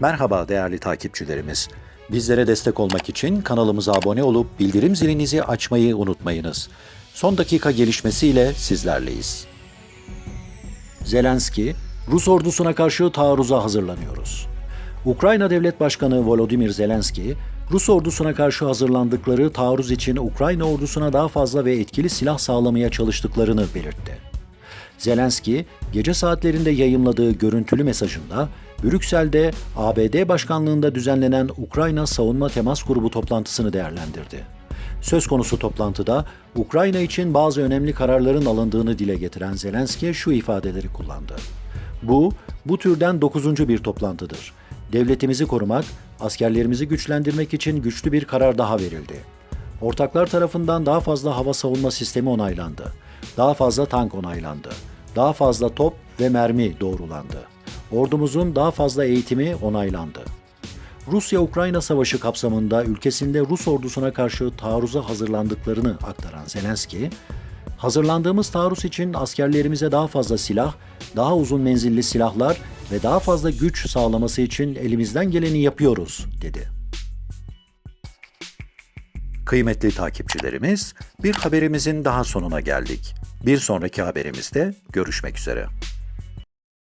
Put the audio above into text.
Merhaba değerli takipçilerimiz. Bizlere destek olmak için kanalımıza abone olup bildirim zilinizi açmayı unutmayınız. Son dakika gelişmesiyle sizlerleyiz. Zelenski, Rus ordusuna karşı taarruza hazırlanıyoruz. Ukrayna Devlet Başkanı Volodymyr Zelenski, Rus ordusuna karşı hazırlandıkları taarruz için Ukrayna ordusuna daha fazla ve etkili silah sağlamaya çalıştıklarını belirtti. Zelenski, gece saatlerinde yayımladığı görüntülü mesajında Brüksel'de ABD başkanlığında düzenlenen Ukrayna Savunma Temas Grubu toplantısını değerlendirdi. Söz konusu toplantıda Ukrayna için bazı önemli kararların alındığını dile getiren Zelenski şu ifadeleri kullandı. Bu, bu türden dokuzuncu bir toplantıdır. Devletimizi korumak, askerlerimizi güçlendirmek için güçlü bir karar daha verildi. Ortaklar tarafından daha fazla hava savunma sistemi onaylandı. Daha fazla tank onaylandı. Daha fazla top ve mermi doğrulandı. Ordumuzun daha fazla eğitimi onaylandı. Rusya-Ukrayna savaşı kapsamında ülkesinde Rus ordusuna karşı taarruza hazırlandıklarını aktaran Zelenski, hazırlandığımız taarruz için askerlerimize daha fazla silah, daha uzun menzilli silahlar ve daha fazla güç sağlaması için elimizden geleni yapıyoruz, dedi. Kıymetli takipçilerimiz, bir haberimizin daha sonuna geldik. Bir sonraki haberimizde görüşmek üzere.